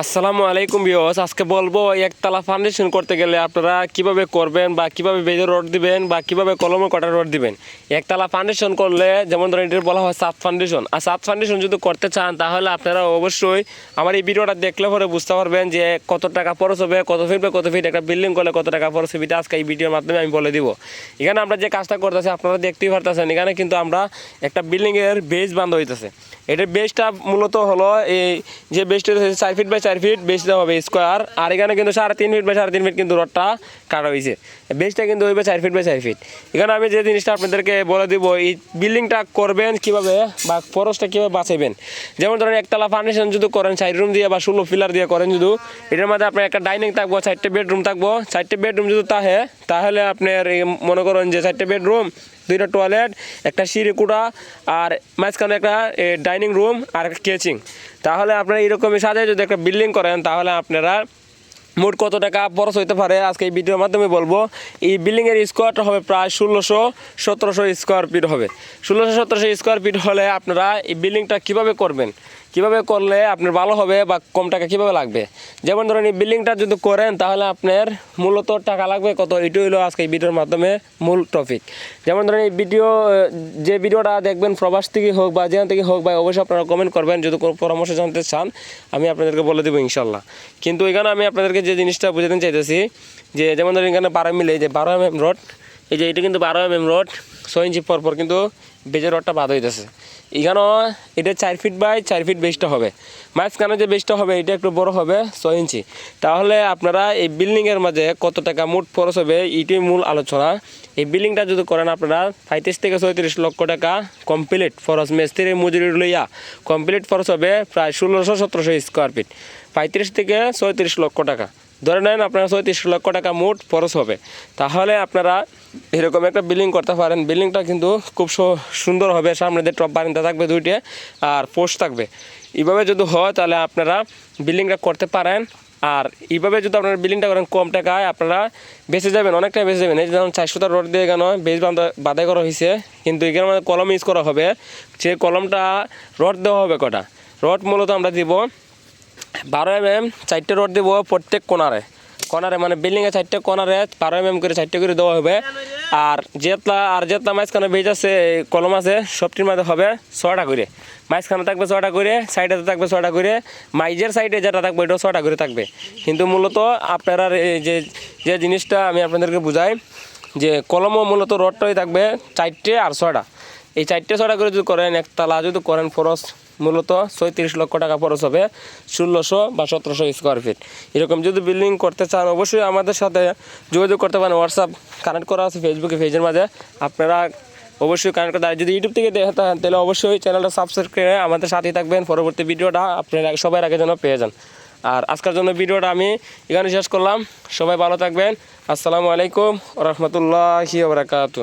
আসসালামু আলাইকুম বিয়স আজকে বলব, একতলা ফাউন্ডেশন করতে গেলে আপনারা কীভাবে করবেন বা কীভাবে বেজে রড দিবেন বা কীভাবে কলমে কটা রড দিবেন? একতলা ফাউন্ডেশন করলে, যেমন ধরেন এটা বলা হয় সাত ফাউন্ডেশন আর সাত ফাউন্ডেশন যদি করতে চান, তাহলে আপনারা অবশ্যই আমার এই ভিডিওটা দেখলে পরে বুঝতে পারবেন যে কত টাকা খরচ হবে, কত ফিট বা কত ফিট একটা বিল্ডিং করলে কত টাকা খরচ হবে আজকে এই ভিডিওর মাধ্যমে আমি বলে দিব। এখানে আমরা যে কাজটা করতেছি, আপনারা দেখতেই পারতেছেন, এখানে কিন্তু আমরা একটা বিল্ডিংয়ের বেজ বান্ধ হইতেছে। এটার বেসটা মূলত হলো এই যে হচ্ছে চার ফিট বাই চার ফিট বেস দেওয়া হবে স্কোয়ার আর এখানে কিন্তু সাড়ে তিন ফিট বা সাড়ে তিন ফিট কিন্তু রডটা কাটা হয়েছে। বেসটা কিন্তু হইবে চার ফিট বা চার ফিট এখানে আমি যে জিনিসটা আপনাদেরকে বলে দিব, এই বিল্ডিংটা করবেন কীভাবে বা খরচটা কীভাবে বাঁচাবেন যেমন ধরেন, একতলা ফার্নিশন যদি করেন সাইড রুম দিয়ে বা ষোলো ফিলার দিয়ে করেন যদি, এটার মধ্যে আপনার একটা ডাইনিং থাকব, চারটে বেডরুম থাকব। চারটে বেডরুম যদি তাহে, তাহলে আপনার মনে করেন যে চারটে বেডরুম দুইটা টয়লেট একটা সিঁড়ি কুড়া আর মাঝখানে একটা ডাইনিং রুম আর একটা কেচিং তাহলে আপনারা এরকমই সাজায় যদি একটা বিল্ডিং করেন, তাহলে আপনারা মোট কত টাকা খরচ হইতে পারে? আজকে এই ভিডিওর মাধ্যমে বলব। এই বিল্ডিংয়ের স্কোয়ারটা হবে প্রায় ষোলোশো সতেরোশো স্কোয়ার ফিট হবে। ষোলোশো সতেরোশো স্কোয়ার ফিট হলে আপনারা এই বিল্ডিংটা কীভাবে করবেন? কীভাবে করলে আপনার ভালো হবে বা কম টাকা কীভাবে লাগবে? যেমন ধরেন এই বিল্ডিংটা যদি করেন, তাহলে আপনার মূলত টাকা লাগবে কত? এটি হলো আজকে এই ভিডিওর মাধ্যমে মূল টপিক যেমন ধরেন এই ভিডিও যে ভিডিওটা দেখবেন প্রবাস থেকে হোক বা যেখান থেকে হোক বা অবশ্যই আপনারা কমেন্ট করবেন। যদি কোনো পরামর্শ জানতে চান, আমি আপনাদেরকে বলে দেবো ইনশাল্লাহ। কিন্তু এখানে আমি আপনাদেরকে যে জিনিসটা বুঝাতে চাইতেছি, যে যেমন ধরেন এখানে বারো মিলে যে বারো এম রড এই যে এটা কিন্তু বারো এম এম রড ছয় ইঞ্চি পর পর কিন্তু বেজের রডটা বাদ হইতেছে। এখানেও এটা চার ফিট বাই চার ফিট বেসটা হবে। মাঝখানে যে বেসটা হবে, এটা একটু বড় হবে, ছয় ইঞ্চি। তাহলে আপনারা এই বিল্ডিংয়ের মাঝে কত টাকা মোট খরচ হবে, এটাই মূল আলোচনা। এই বিল্ডিংটা যদি করেন আপনারা, পঁয়ত্রিশ থেকে ছয়ত্রিশ লক্ষ টাকা কমপ্লিট ফরস মিস্ত্রি মজুরি লইয়া। কমপ্লিট খরচ হবে প্রায় ষোলোশো সতেরোশো স্কোয়ার ফিট পঁয়ত্রিশ থেকে ছয়ত্রিশ লক্ষ টাকা। ধরে নেন আপনারা ছয়ত্রিশ লক্ষ টাকা মোট খরচ হবে। তাহলে আপনারা এরকম একটা বিল্ডিং করতে পারেন। বিল্ডিংটা কিন্তু খুব সুন্দর হবে। সামনে দিয়ে টপ বারিন্দা থাকবে দুইটে আর পোস্ট থাকবে। এইভাবে যদি হয় তাহলে আপনারা বিল্ডিংটা করতে পারেন। আর এইভাবে যদি আপনারা বিল্ডিংটা করেন কম টাকায় আপনারা বেঁচে যাবেন অনেকটাই বেঁচে যাবেন। এই যেমন চারশোটা রোড দিয়ে কেন বেশ বাঁধা বাধাই করা হয়েছে। কিন্তু এখানে আমাদের কলম ইউজ করা হবে। সে কলমটা রড দেওয়া হবে কটা? রড মূলত আমরা দিব বারো এম এম চারটে রড দেবো প্রত্যেক কোনারে। কোনারে মানে বিল্ডিংয়ে চারটে কোনারে, বারো এম এম করে চারটে করে দেওয়া হবে। আর যেতলা আর যেতলা মাঝখানে বেজ আছে কলম আছে, সবটির মধ্যে হবে ছটা করে। মাঝখানে থাকবে ছটা করে সাইডে থাকবে ছটা করে। মাইজের সাইডে যেটা থাকবে এটাও ছটা করে থাকবে। কিন্তু মূলত আপনারা যে যে জিনিসটা আমি আপনাদেরকে বুঝাই, যে কলমও মূলত রডটাই থাকবে চারটে আর ছটা এই চারটে ছটা করে যদি করেন, একতলা যদি করেন ফরস মূলত ছয়ত্রিশ লক্ষ টাকা খরচ হবে ষোলোশো বা সতেরোশো স্কোয়ার ফিট এরকম যদি বিল্ডিং করতে চান, অবশ্যই আমাদের সাথে যোগাযোগ করতে পারেন। হোয়াটসঅ্যাপ কানেক্ট করা আছে ফেসবুকে পেজের মাঝে। আপনারা অবশ্যই কানেক্ট করতে যদি ইউটিউব থেকে দেখে থাকেন, তাহলে অবশ্যই চ্যানেলটা সাবস্ক্রাইব করে আমাদের সাথেই থাকবেন। পরবর্তী ভিডিওটা আপনারা সবাই আগে যেন পেয়ে যান। আর আজকের জন্য ভিডিওটা আমি এখানে শেষ করলাম। সবাই ভালো থাকবেন। আসসালামু আলাইকুম রহমতুল্লাহি বারাকাতু